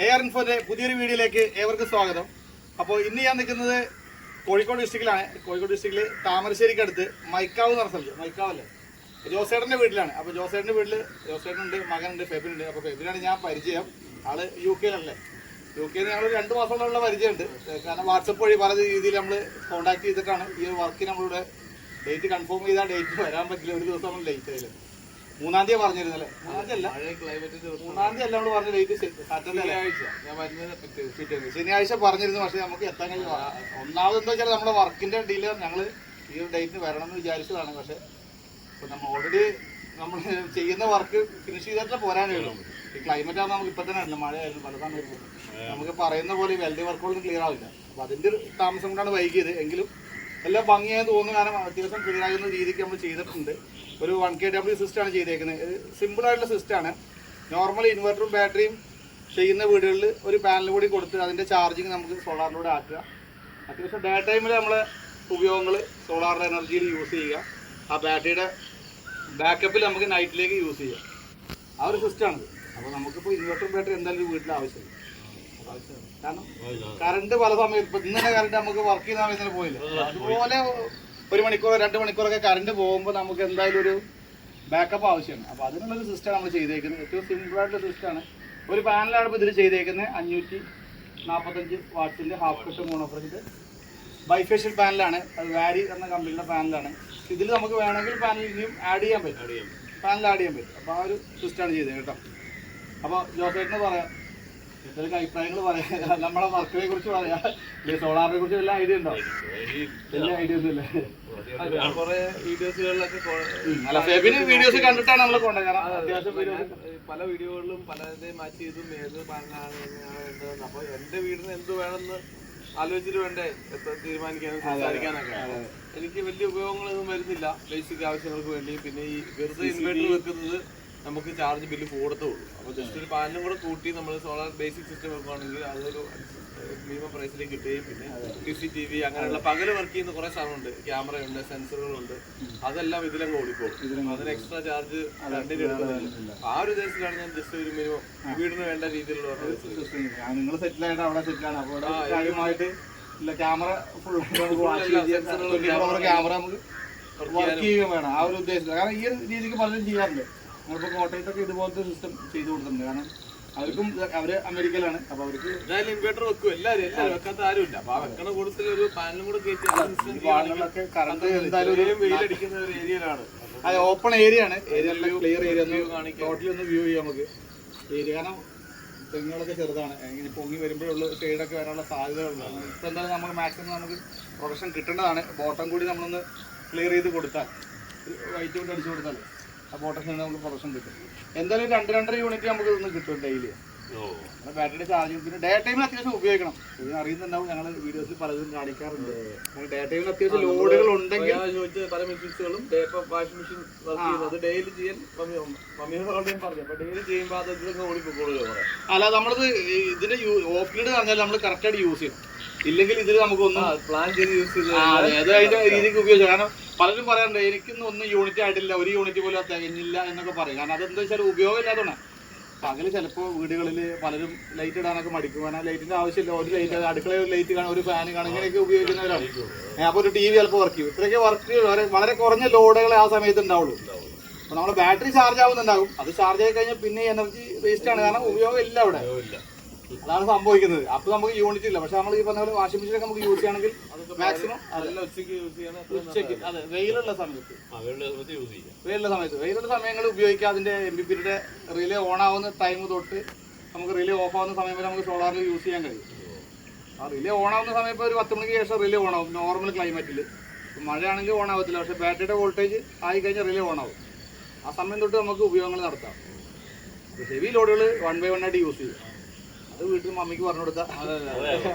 A R ഇൻഫോന്റെ പുതിയൊരു വീഡിയോയിലേക്ക് ഏവർക്കും സ്വാഗതം. അപ്പോൾ ഇന്ന് ഞാൻ നിൽക്കുന്നത് കോഴിക്കോട് ഡിസ്ട്രിക്റ്റിലാണ് കോഴിക്കോട് ഡിസ്ട്രിക്റ്റിൽ താമരശ്ശേരിക്ക് അടുത്ത് മൈക്കാവ് എന്ന് പറഞ്ഞ സ്ഥലത്ത്. മൈക്കാവല്ലേ? ജോസേട്ടന്റെ വീട്ടിലാണ്. അപ്പോൾ ജോസേട്ടന്റെ വീട്ടിൽ ജോസേട്ടനുണ്ട് മകനുണ്ട് ഫെബിനുണ്ട് അപ്പോൾ ഫെബിനാണ് ഞാൻ പരിചയം. ആൾ യു കെയിലല്ലേ. യു കെയിൽ ഞങ്ങൾ രണ്ട് മാസമുള്ള പരിചയമുണ്ട്. കാരണം വാട്സപ്പ് വഴി പല രീതിയിൽ നമ്മൾ കോൺടാക്ട് ചെയ്തിട്ടാണ് ഈ വർക്ക് നമ്മളിവിടെ ഡേറ്റ് കൺഫേം ചെയ്താൽ ഡേറ്റ് വരാൻ പറ്റില്ല. ഒരു ദിവസം നമ്മൾ ലേറ്റ് ആയില്ല മൂന്നാം തീയതി പറഞ്ഞിരുന്നല്ലേ? മൂന്നാം തീയതി അല്ല. മൂന്നാം തീയതി അല്ല നമ്മൾ പറഞ്ഞ ഡേറ്റ് സാറ്റർഡേ ശനിയാഴ്ച. പറഞ്ഞിരുന്നു പക്ഷെ നമുക്ക് എത്താൻ കഴിഞ്ഞു. ഒന്നാമത് എന്താ വെച്ചാൽ നമ്മുടെ വർക്കിന്റെ ഡീലർ ഞങ്ങൾ ഈ ഒരു ഡേറ്റിന് വരണം എന്ന് വിചാരിച്ചതാണ്. പക്ഷെ ഇപ്പൊ നമ്മൾ ഓൾറെഡി നമ്മൾ ചെയ്യുന്ന വർക്ക് ഫിനിഷ് ചെയ്തിട്ട് പോരാനേ ഉള്ളൂ. ഈ ക്ലൈമറ്റ് ആകുമ്പോൾ നമുക്ക് ഇപ്പൊ തന്നെ അല്ല മഴയായിരുന്നു പല സമയത്ത്. നമുക്ക് പറയുന്ന പോലെ വെൽഡ് വർക്കുകളൊന്നും ക്ലിയർ ആവില്ല. അപ്പൊ അതിന്റെ ഒരു താമസം കൊണ്ടാണ് വൈകിയത്. എങ്കിലും എല്ലാം ഭംഗിയായി തോന്നുന്നു. കാരണം അത്യാവശ്യം ക്ലിയർ ആകുന്ന രീതിക്ക് നമ്മൾ ചെയ്തിട്ടുണ്ട്. ഒരു വൺ കെ ഡബ്ല്യു സിസ്റ്റമാണ് ചെയ്തേക്കുന്നത്. സിമ്പിൾ ആയിട്ടുള്ള സിസ്റ്റമാണ് നോർമൽ ഇൻവെർട്ടറും ബാറ്ററിയും ചെയ്യുന്ന വീടുകളിൽ ഒരു പാനൽ കൂടി കൊടുത്ത് അതിന്റെ ചാർജിങ് നമുക്ക് സോളാറിലൂടെ ആക്കുക. അത്യാവശ്യം ഡേ ടൈമിൽ നമ്മൾ ഉപയോഗങ്ങൾ സോളാർ എനർജിയിൽ യൂസ് ചെയ്യുക. ആ ബാറ്ററിയുടെ ബാക്കപ്പിൽ നമുക്ക് നൈറ്റിലേക്ക് യൂസ് ചെയ്യാം. ആ ഒരു സിസ്റ്റമാണ് അപ്പോൾ നമുക്കിപ്പോൾ ഇൻവെർട്ടറും ബാറ്ററി എന്തായാലും വീട്ടിൽ ആവശ്യമില്ല. കാരണം കറണ്ട് പല സമയത്ത് ഇപ്പം ഇന്നലെ കറണ്ട് നമുക്ക് വർക്ക് ചെയ്യുന്ന സമയത്തിന് പോയില്ല? അതുപോലെ ഒരു മണിക്കൂർ രണ്ട് മണിക്കൂറൊക്കെ കറണ്ട് പോകുമ്പോൾ നമുക്ക് എന്തായാലും ഒരു ബാക്കപ്പ് ആവശ്യമാണ്. അപ്പോൾ അതിനുള്ളൊരു സിസ്റ്റം നമ്മൾ ചെയ്തേക്കുന്നത്. ഏറ്റവും സിമ്പിളായിട്ടുള്ള സിസ്റ്റമാണ് ഒരു പാനലാണ് ഇപ്പോൾ ഇതിൽ ചെയ്തേക്കുന്നത്. അഞ്ഞൂറ്റി നാൽപ്പത്തഞ്ച് വാട്സിന്റെ ഹാഫ് കട്ട് മോണോഫറിന്റെ ബൈഫേഷ്യൽ പാനലാണ് അത് വാരി എന്ന കമ്പനിയുടെ പാനലാണ് ഇതിൽ നമുക്ക് വേണമെങ്കിൽ പാനൽ ഇനിയും ആഡ് ചെയ്യാൻ പറ്റും. പാനൽ ആഡ് ചെയ്യാൻ പറ്റും. അപ്പോൾ ആ ഒരു സിസ്റ്റമാണ് ചെയ്തത് കേട്ടോ. അപ്പോൾ ജോസേറ്റിന് പറയാം. എന്തെങ്കിലും അഭിപ്രായങ്ങൾ പറയാം. നമ്മളെ വർക്കിനെ കുറിച്ച് പറയാം. സോളാറിനെ കുറിച്ച് വല്ല ഐഡിയ ഉണ്ടോ? വലിയ ഐഡിയ ഒന്നുമില്ല അല്ല ഫെബിന് വീഡിയോസ് കണ്ടിട്ടാണ് നമ്മൾ അത്യാവശ്യം പല വീഡിയോകളിലും പലതെ മാച്ച് ചെയ്തും ഏത് എങ്ങനെയാണ് വേണ്ടതെന്ന് അപ്പൊ എന്റെ വീടിന് എന്ത് വേണമെന്ന് ആലോചിച്ചിട്ട് വേണ്ടേ? എത്ര തീരുമാനിക്കാനും സംസാരിക്കാനൊക്കെ. എനിക്ക് വലിയ ഉപയോഗങ്ങളൊന്നും വരുന്നില്ല. ബേസിക് ആവശ്യങ്ങൾക്ക് വേണ്ടി. പിന്നെ ഈ വെറുതെ ഇൻവേർട്ടർ വെക്കുന്നത് നമുക്ക് ചാർജ് ബില്ല് കൂടത്തുള്ളൂ. അപ്പോൾ ജസ്റ്റ് ഒരു പാനലും കൂടെ കൂട്ടി നമ്മൾ സോളാർ ബേസിക് സിസ്റ്റം വെക്കുകയാണെങ്കിൽ അതൊരു മിനിമം പ്രൈസിലേക്ക് കിട്ടുകയും പിന്നെ ടി സി ടി വി അങ്ങനെയുള്ള പകൽ വർക്ക് ചെയ്യുന്ന കുറേ സാധനമുണ്ട്. ക്യാമറയുണ്ട് സെൻസറുകളുണ്ട് അതെല്ലാം ഇതിലങ്ങ് ഓടിപ്പോകും. അതിന് എക്സ്ട്രാ ചാർജ് രണ്ടിന് എടുക്കുന്നില്ല. ആ ഒരു ഉദ്ദേശത്തിലാണ് ഞാൻ ജസ്റ്റ് ഒരു മിനിമം വീടിന് വേണ്ട രീതിയിലുള്ള ഒരു വെച്ചത്. നിങ്ങൾ സെറ്റിൽ ആയിട്ട് അവിടെ അപ്പോൾ കാര്യമായിട്ട് ക്യാമറ ഫുൾ ക്യാമറ നമുക്ക് വർക്ക് ചെയ്യുകയും വേണം. ആ ഒരു ഉദ്ദേശത്തിൽ കാരണം ഈ രീതിക്ക് പലരും ചെയ്യാറുണ്ട്. നമ്മളിപ്പോൾ കോട്ടയത്തൊക്കെ ഇതുപോലത്തെ സിസ്റ്റം ചെയ്തു കൊടുത്തിട്ടുണ്ട്. കാരണം അവർക്കും അവർ അമേരിക്കയിലാണ്. അപ്പൊ അവർക്ക് ഇൻവേർട്ടർ ഇൻവെർട്ടർ വെക്കും. എല്ലാവരും എല്ലാവരും വെക്കാത്ത ആരുമില്ല. അപ്പൊ വെക്കണ കൂടുതൽ ഒരു പാനലും കൂടെ കയറ്റി കറണ്ട് എന്തായാലും വെയിലടിക്കുന്ന ഒരു ഏരിയയിലാണ് അത് ഓപ്പൺ ഏരിയ ആണ്. ഏരിയ ക്ലിയർ ഏരിയ ഒന്ന്. ടോട്ടലി ഒന്ന് വ്യൂ ചെയ്യാം നമുക്ക്. ഏരിയ കാരണം തെങ്ങുകളൊക്കെ ചെറുതാണ്. ഇങ്ങനെ പൊങ്ങി വരുമ്പോഴുള്ള ഷെയ്ഡൊക്കെ വരാനുള്ള സാധ്യതകളുണ്ട് ഇപ്പം എന്തായാലും നമുക്ക് മാക്സിമം നമുക്ക് പ്രൊഡക്ഷൻ കിട്ടേണ്ടതാണ്. ബോട്ടം കൂടി നമ്മളൊന്ന് ക്ലിയർ ചെയ്ത് കൊടുത്താൽ. വൈറ്റ് കൊണ്ട് അടിച്ചു കൊടുത്താൽ. ആ ബോട്ടം ഷെയ്ഡ് നമുക്ക് പ്രൊഡക്ഷൻ കിട്ടും. എന്തായാലും രണ്ട് രണ്ടര യൂണിറ്റ് നമുക്ക് ഇതൊന്ന് കിട്ടും ഡെയിലി നമ്മുടെ ബാറ്ററിയുടെ ചാർജിങ് പിന്നെ ഡേ ടൈമിൽ അത്യാവശ്യം ഉപയോഗിക്കണം. ഇതിന് അറിയുന്നുണ്ടാവും ഞങ്ങൾ വീഡിയോസിൽ പലതും കാണിക്കാറുണ്ട്. ഡേ ടൈമിൽ അത്യാവശ്യം ലോഡുകൾ ഉണ്ടെങ്കിൽ പല മെഷീൻസുകളും വാഷിംഗ് മെഷീൻ വർക്ക് ചെയ്യുന്നത് ഡെയിലി ചെയ്യാൻ മമ്മിയോടും പറഞ്ഞു. അപ്പൊ ഡെയിലി ചെയ്യുമ്പോൾ അത് കുറെ അല്ല നമ്മളത് ഇതിന്റെ ഓഫ് ഗ്രിഡ് പറഞ്ഞാൽ നമ്മൾ കറക്റ്റ് കറക്റ്റായിട്ട് യൂസ് ചെയ്യണം. ഇല്ലെങ്കിൽ ഇതിൽ നമുക്കൊന്നും പ്ലാൻ ചെയ്ത് യൂസ് ചെയ്ത് അതിന്റെ രീതിക്ക് ഉപയോഗിച്ചു. കാരണം പലരും പറയാറുണ്ട് എനിക്കൊന്നും ഒന്നും യൂണിറ്റ് ആയിട്ടില്ല ഒരു യൂണിറ്റ് പോലും തികഞ്ഞില്ല എന്നൊക്കെ പറയും. കാരണം അതെന്താ വെച്ചാൽ ഉപയോഗം ഇല്ലാത്തതാണ് പകൽ ചിലപ്പോൾ വീടുകളിൽ പലരും ലൈറ്റ് ഇടാനൊക്കെ മടിക്കും. കാരണം ലൈറ്റിന്റെ ആവശ്യമില്ല. ഒരു ലൈറ്റ് അടുക്കളയിൽ ഒരു ലൈറ്റ് കാണും ഒരു ഫാൻ കാണും ഇങ്ങനെയൊക്കെ ഉപയോഗിക്കുന്നവരാണ്. അപ്പോൾ ഒരു ടി വി ചിലപ്പോൾ വർക്ക് ചെയ്യും. ഇത്രയൊക്കെ വർക്ക് വളരെ വളരെ കുറഞ്ഞ ലോഡുകളെ ആ സമയത്ത് ഉണ്ടാവുള്ളൂ. അപ്പോൾ നമ്മുടെ ബാറ്ററി ചാർജ് ആവുന്നുണ്ടാകും. അത് ചാർജ് ആയി കഴിഞ്ഞാൽ പിന്നെ എനർജി വേസ്റ്റ് ആണ്. കാരണം ഉപയോഗം ഇല്ല അവിടെ. അതാണ് സംഭവിക്കുന്നത്. അപ്പൊ നമുക്ക് യൂണിറ്റ് ഇല്ല. പക്ഷെ നമ്മൾ ഈ പറഞ്ഞ പോലെ വാഷിംഗ് മെഷീൻ ഒക്കെ നമുക്ക് യൂസ് ചെയ്യണമെങ്കിൽ മാക്സിമം ഉച്ചയ്ക്ക് യൂസ് ചെയ്യണം ഉച്ചയ്ക്ക്. അതെ വെയിലുള്ള സമയത്ത്. വെയിലുള്ള സമയത്ത് വെയിലുള്ള സമയങ്ങളിൽ ഉപയോഗിക്കുക അതിന്റെ എം ബി പിയുടെ റിലേ ഓൺ ആവുന്ന ടൈം തൊട്ട് നമുക്ക് റിലേ ഓഫ് ആവുന്ന സമയം വരെ നമുക്ക് സോളാറിൽ യൂസ് ചെയ്യാൻ കഴിയും. ആ റിലേ ഓൺ ആവുന്ന സമയം ഇപ്പോൾ ഒരു പത്ത് മണിക്ക് ശേഷം റിലേ ഓൺ ആവും. നോർമൽ ക്ലൈമറ്റിൽ മഴയാണെങ്കിൽ ഓൺ ആവത്തില്ല. പക്ഷെ ബാറ്ററിയുടെ വോൾട്ടേജ് ആയി കഴിഞ്ഞാൽ റിലേ ഓൺ ആവും. ആ സമയം തൊട്ട് നമുക്ക് ഉപയോഗങ്ങൾ നടത്താം. ഹെവി ലോഡുകൾ വൺ ബൈ വൺ ആയിട്ട് യൂസ് ചെയ്യും. അത് വീട്ടിൽ മമ്മിക്ക് പറഞ്ഞു കൊടുക്കാം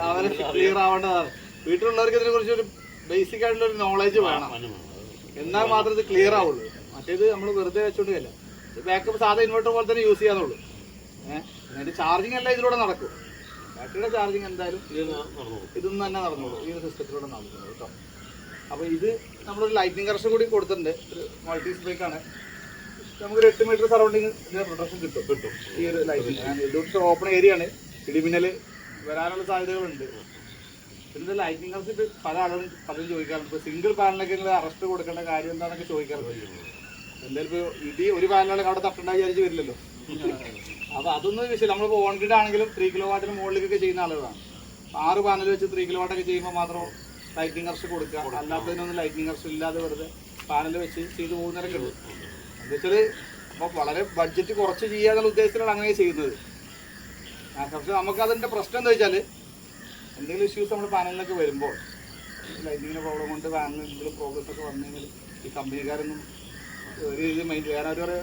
അവരെ ക്ലിയർ ആവേണ്ടതാണ്. വീട്ടിലുള്ളവർക്ക് ഇതിനെ കുറിച്ച് ഒരു ബേസിക് ആയിട്ടുള്ള ഒരു നോളേജ് വേണം. എന്നാൽ മാത്രം ഇത് ക്ലിയർ ആവുള്ളൂ. മറ്റേത് നമ്മൾ വെറുതെ വെച്ചോണ്ടില്ല ഇത് ബാക്കപ്പ് സാധാ ഇൻവെർട്ടർ പോലെ തന്നെ യൂസ് ചെയ്യാന്നുള്ളൂ. ഏഹ് അതിന്റെ ചാർജിങ് എല്ലാം ഇതിലൂടെ നടക്കും. ബാറ്ററിയുടെ ചാർജിങ് എന്തായാലും ഇതൊന്നും തന്നെ നടന്നോളൂ. ഈ ഒരു സിസ്റ്റത്തിലൂടെ നടക്കുന്നത് കേട്ടോ. അപ്പോൾ ഇത് നമ്മളൊരു ലൈറ്റിംഗ് കറക്ഷൻ കൂടി കൊടുത്തിട്ടുണ്ട്. ഒരു മൾട്ടി സ്പ്രേക്ക് ആണ്. നമുക്കൊരു എട്ട് മീറ്റർ സറൗണ്ടിങ് പ്രൊട്ടക്ഷൻ കിട്ടും കിട്ടും. ഈ ഒരു ലൈറ്റിംഗ് ഇത് ഓപ്പൺ ഏരിയ ആണ്. ഇടിമിന്നൽ വരാനുള്ള സാധ്യതകളുണ്ട്. പിന്നെ ലൈറ്റിംഗ് ഹൗസ് ഇപ്പൊ പല ആളും പലരും ചോദിക്കാറുണ്ട്. ഇപ്പൊ സിംഗിൾ പാനലൊക്കെ നിങ്ങൾ അറസ്റ്റ് കൊടുക്കേണ്ട കാര്യം എന്താണെന്നൊക്കെ ചോദിക്കാറുണ്ട്. എന്തായാലും ഇപ്പൊ ഇടി ഒരു പാനലാണ് അവിടെ തട്ടണ്ട വിചാരിച്ച് വരില്ലല്ലോ. അപ്പൊ അതൊന്നും വിഷയം നമ്മളിപ്പോ ഓൺ ഗ്രിഡ് ആണെങ്കിലും ത്രീ കിലോ വാട്ടിന് മുകളിലേക്കൊക്കെ ചെയ്യുന്ന ആളുകളാണ്. ആറ് പാനൽ വെച്ച് ത്രീ കിലോ വാട്ടൊക്കെ ചെയ്യുമ്പോൾ മാത്രം ലൈറ്റിംഗ് ഹർഷ് കൊടുക്കുക. അല്ലാത്തതിനൊന്നും ലൈറ്റിംഗ് ഹർഷ് ഇല്ലാതെ വെറുതെ പാനൽ വെച്ച് ചെയ്തു പോകുന്നവരൊക്കെ ഉണ്ട്. എന്താ വെച്ചാൽ അപ്പൊ വളരെ ബഡ്ജറ്റ് കുറച്ച് ചെയ്യാന്നുള്ള ഉദ്ദേശത്തിലാണ് അങ്ങനെ ചെയ്യുന്നത്. പക്ഷെ നമുക്ക് അതിന്റെ പ്രശ്നം എന്താ വെച്ചാൽ എന്തെങ്കിലും ഇഷ്യൂസ് നമ്മുടെ പാനലിനൊക്കെ വരുമ്പോൾ ലൈറ്റിങ്ങിന് പ്രോബ്ലം കൊണ്ട് പാനലിൽ എന്തെങ്കിലും പ്രോബ്ലംസ് ഒക്കെ വന്നു കഴിഞ്ഞാൽ ഈ കമ്പനിക്കാരൊന്നും ഒരു ഇത് മൈൻഡ് വേറെ ഒരു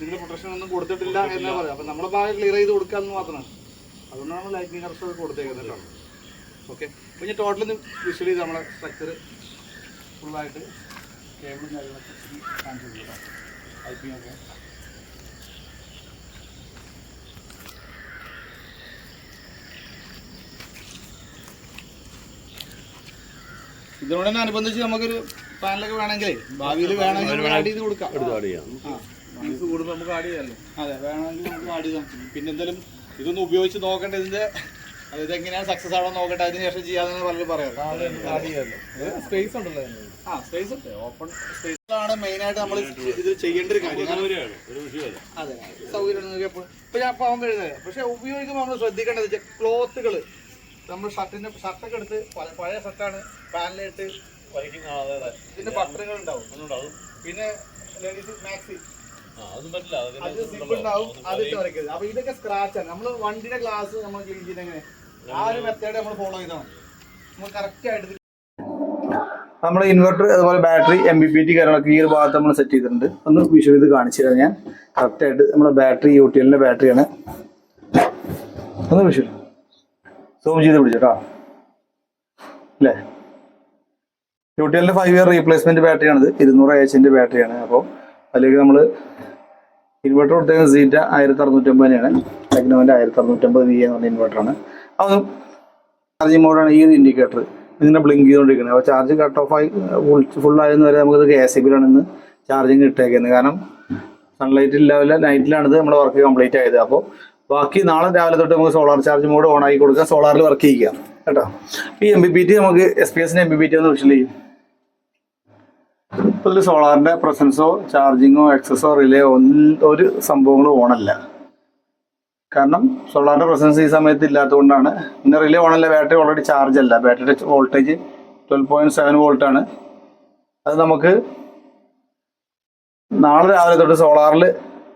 നിങ്ങൾ പ്രൊട്ടക്ഷൻ ഒന്നും കൊടുത്തിട്ടില്ല എന്നാ പറയാം. അപ്പം നമ്മളെ ഭാഗം ക്ലിയർ ചെയ്ത് കൊടുക്കാമെന്ന് മാത്രമാണ്. അതുകൊണ്ടാണ് നമ്മൾ ലൈറ്റിംഗ് ഒക്കെ കൊടുത്തേക്കുന്നത് കേട്ടോ. ഓക്കെ അപ്പോൾ ഞാൻ ടോട്ടലി വിഷ്വൽ ചെയ്ത് നമ്മളെ സ്ട്രക്ചർ ഫുള്ളായിട്ട് കേബിളും കാര്യങ്ങളൊക്കെ കാണിച്ചു കൊടുക്കാം പൈപ്പിംഗ് ഒക്കെ തന്നെ അനുബന്ധിച്ച് നമുക്കൊരു പാനലൊക്കെ വേണമെങ്കിൽ ഭാവിയിൽ വേണമെങ്കിൽ ആഡ് ചെയ്ത് കൊടുക്കാം. ആ ഫീസ് കൂടുമ്പോൾ നമുക്ക് ആഡ് ചെയ്യാമല്ലോ അതെ വേണമെങ്കിൽ നമുക്ക് ആഡ് ചെയ്യാം. പിന്നെ എന്തായാലും ഇതൊന്ന് ഉപയോഗിച്ച് നോക്കണ്ട ഇതിന്റെ അത് ഇതെങ്ങനെയാണ് സക്സസ് ആണോ നോക്കട്ടെ അതിന് ശേഷം ചെയ്യാതെ പലരും പറയാം. ആഡ് ചെയ്യാമല്ലോ സ്പേസ് ഉണ്ടല്ലോ അതിന്. ആ സ്പേസ് ഉണ്ട്. ഓപ്പൺ സ്പേസിലാണ് മെയിൻ ആയിട്ട് നമ്മൾ ഇത് ചെയ്യേണ്ട ഒരു കാര്യം. അതെ സൗകര്യം ഇപ്പൊ ഞാൻ എഴുതുന്നത് പക്ഷെ ഉപയോഗിക്കുമ്പോൾ നമ്മൾ ശ്രദ്ധിക്കേണ്ടത് ക്ലോത്തുകൾ നമ്മൾ ഷർട്ടിന്റെ ഷർട്ടൊക്കെ എടുത്ത് പഴ- പഴയ ഷർട്ടാണ് പാനിലിട്ട് ഇതിന്റെ പത്രങ്ങൾ ഉണ്ടാവും പിന്നെ ലേഡീസ് മാക്സി. അത് സിപ്പ് ഉണ്ടാവും അതിട്ട് വരയ്ക്കരുത് അപ്പൊ ഇതൊക്കെ സ്ക്രാച്ച് ആണ്. നമ്മൾ വണ്ടിയുടെ ഗ്ലാസ് നമ്മൾ ക്ലീൻ ചെയ്യുന്നത് എങ്ങനെ ആ ഒരു മെത്തേഡ് നമ്മൾ ഫോളോ ചെയ്താൽ നമ്മൾ കറക്റ്റ് ആയിട്ട് നമ്മൾ ഇൻവെർട്ടർ അതുപോലെ battery M B P T കാര്യങ്ങളൊക്കെ ഈ ഒരു ഭാഗത്ത് നമ്മൾ സെറ്റ് ചെയ്തിട്ടുണ്ട്. ഒന്ന് വിഷ്വൽ ഇത് കാണിച്ചു തരാം ഞാൻ. കറക്റ്റായിട്ട് നമ്മുടെ ബാറ്ററി യു ടി എല്ലിന്റെ ബാറ്ററിയാണ് ഒന്ന് വിഷ്വൽ സൂം ചെയ്ത് പിടിച്ചോട്ടോ. അല്ലേ യു ടി എല്ലിന്റെ ഫൈവ് ഇയർ റീപ്ലേസ്മെന്റ് ബാറ്ററിയാണിത് ഇരുന്നൂറ് ബാറ്ററി ബാറ്ററിയാണ് അപ്പോൾ അതിലേക്ക് നമ്മൾ ഇൻവെർട്ടർ കൊടുത്തേക്കുന്ന സീറ്റ ആയിരത്തി അറുന്നൂറ്റമ്പത് തന്നെയാണ് ടെക്നോന്റെ ആയിരത്തി അറുന്നൂറ്റമ്പത് വി എന്ന് പറഞ്ഞ ഇൻവെർട്ടറാണ് അത് ചാർജിങ് മോഡാണ് ഈ ഒരു ഇൻഡിക്കേറ്റർ ഇങ്ങനെ ബ്ലിങ്ക് ചെയ്തുകൊണ്ടിരിക്കുന്നത് അപ്പോൾ ചാർജ് കട്ട് ഓഫ് ആയി ഫുൾ ആയെന്ന് വരെ നമുക്കത് കെ എസ് ബിയിലാണ് ഇന്ന് ചാർജിങ് ഇട്ടേക്കുന്നത് കാരണം സൺലൈറ്റ് ഇല്ലാവില്ല നൈറ്റിലാണിത് നമ്മുടെ വർക്ക് കംപ്ലീറ്റ് ആയത്. അപ്പോൾ ബാക്കി നാളെ രാവിലെ തൊട്ട് നമുക്ക് സോളാർ ചാർജ് മോഡ് ഓൺ ആക്കി കൊടുക്കാം. സോളാറിൽ വർക്ക് ചെയ്യുക. കേട്ടോ? ഈ എം ബി പി ടി നമുക്ക് എസ് പി എസിന്റെ എം ബി പി ടി ഒന്ന് വിഷൽ ചെയ്യും. സോളാറിന്റെ പ്രസൻസോ ചാർജിങ്ങോ എക്സസോ റിലേ ഒരു സംഭവങ്ങളും ഓണല്ല കാരണം സോളാറിന്റെ പ്രസൻസ് ഈ സമയത്ത് ഇല്ലാത്തതുകൊണ്ടാണ്. പിന്നെ റിലേ ഓണല്ല ബാറ്ററി ഓൾറെഡി ചാർജ് അല്ല. ബാറ്ററിയുടെ voltage twelve point seven volt ആണ്. അത് നമുക്ക് നാളെ രാവിലെ തൊട്ട് സോളാറിൽ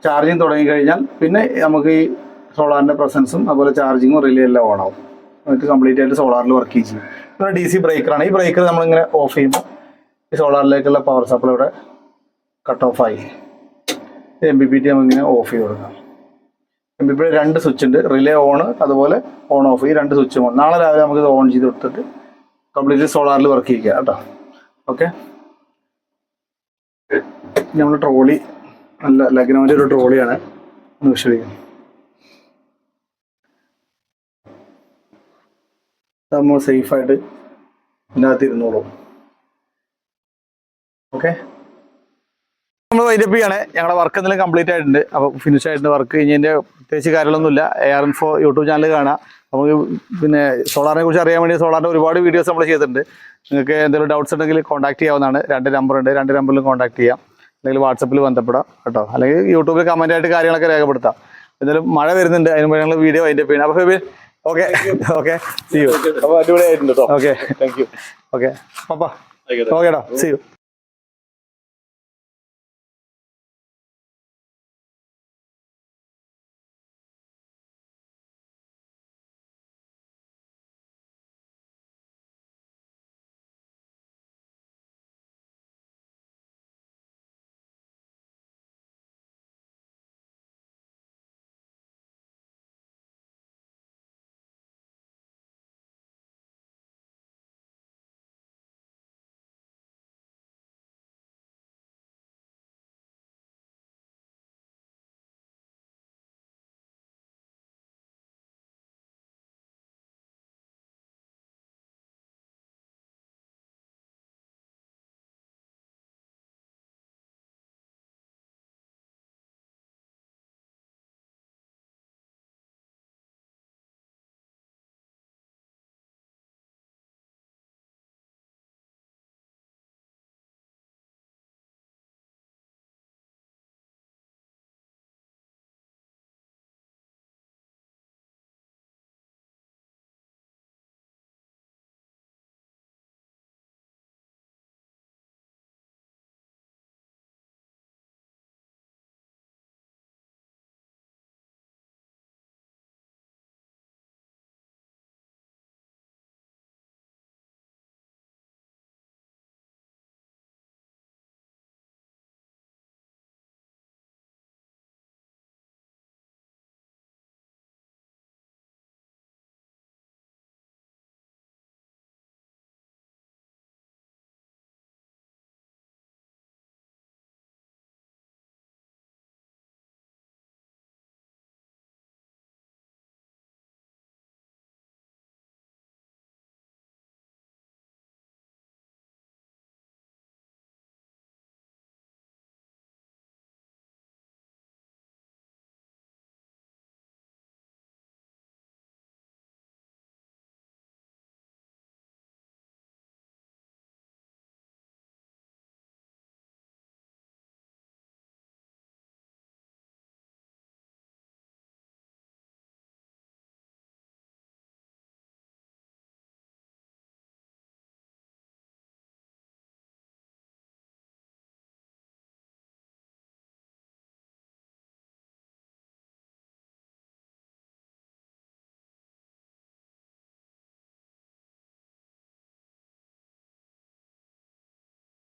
ചാർജിങ് തുടങ്ങി കഴിഞ്ഞാൽ പിന്നെ നമുക്ക് ഈ സോളാറിന്റെ പ്രസൻസും അതുപോലെ ചാർജിങ്ങും റിലേ എല്ലാം ഓണാവും നമുക്ക് കംപ്ലീറ്റ് ആയിട്ട് സോളാറിൽ വർക്ക് ചെയ്യും ഇവിടെ ഡി സി ബ്രേക്കറാണ് ഈ ബ്രേക്കർ നമ്മളിങ്ങനെ ഓഫ് ചെയ്യുമ്പോൾ ഈ സോളാറിലേക്കുള്ള പവർ സപ്ലൈ ഇവിടെ കട്ട് ഓഫ് ആയി. എം ബി പി ടി നമുക്കിങ്ങനെ ഓഫ് ചെയ്ത് കൊടുക്കാം. എം ബി ഇവിടെ രണ്ട് സ്വിച്ച് ഉണ്ട്. റിലേ ഓണ് അതുപോലെ ഓൺ ഓഫ് ഈ രണ്ട് സ്വിച്ചും ഓൺ നാളെ രാവിലെ നമുക്ക് ഇത് ഓൺ ചെയ്ത് കൊടുത്തിട്ട് കംപ്ലീറ്റ്ലി സോളാറിൽ വർക്ക് ചെയ്യുക കേട്ടോ. ഓക്കെ നമ്മൾ ട്രോളി നല്ല ലഗ്നോന്റെ ഒരു ട്രോളിയാണ് ഒന്ന് വിശ്വസിക്കാം നമ്മൾ സേഫായിട്ട് ഇതിനകത്ത് ഇരുന്നോളൂ ഓക്കെ നമ്മൾ വൈൻഡപ്പ് ഞങ്ങളുടെ വർക്ക് എന്തെങ്കിലും കംപ്ലീറ്റ് ആയിട്ടുണ്ട്. അപ്പോൾ ഫിനിഷ് ആയിട്ടുണ്ട് വർക്ക് എന്റെ പ്രത്യേകിച്ച് കാര്യങ്ങളൊന്നുമില്ല. A R info YouTube channel കാണാം. നമുക്ക് പിന്നെ സോളാറിനെ കുറിച്ച് അറിയാൻ വേണ്ടി സോളാറിന്റെ ഒരുപാട് വീഡിയോസ് നമ്മൾ ചെയ്തിട്ടുണ്ട്. നിങ്ങൾക്ക് എന്തെങ്കിലും ഡൗട്ട്സ് ഉണ്ടെങ്കിൽ കോൺടാക്ട് ചെയ്യാവുന്നതാണ്. രണ്ട് നമ്പർ ഉണ്ട്. രണ്ട് നമ്പറിലും കോൺടാക്ട് ചെയ്യാം. അല്ലെങ്കിൽ വാട്സപ്പിൽ ബന്ധപ്പെടാം കേട്ടോ. അല്ലെങ്കിൽ യൂട്യൂബിൽ കമന്റ് ആയിട്ട് കാര്യങ്ങളൊക്കെ രേഖപ്പെടുത്താം. എന്തായാലും മഴ വരുന്നുണ്ട്. അതിന് ഞങ്ങൾ വീഡിയോ അതിന്റെ പിന്നെ അപ്പോൾ ഓക്കെ ഓക്കെ സി യു അപ്പോൾ അടിപൊളിയായിട്ടുണ്ട് കേട്ടോ okay thank you okay papa ഓക്കേടാ സി യു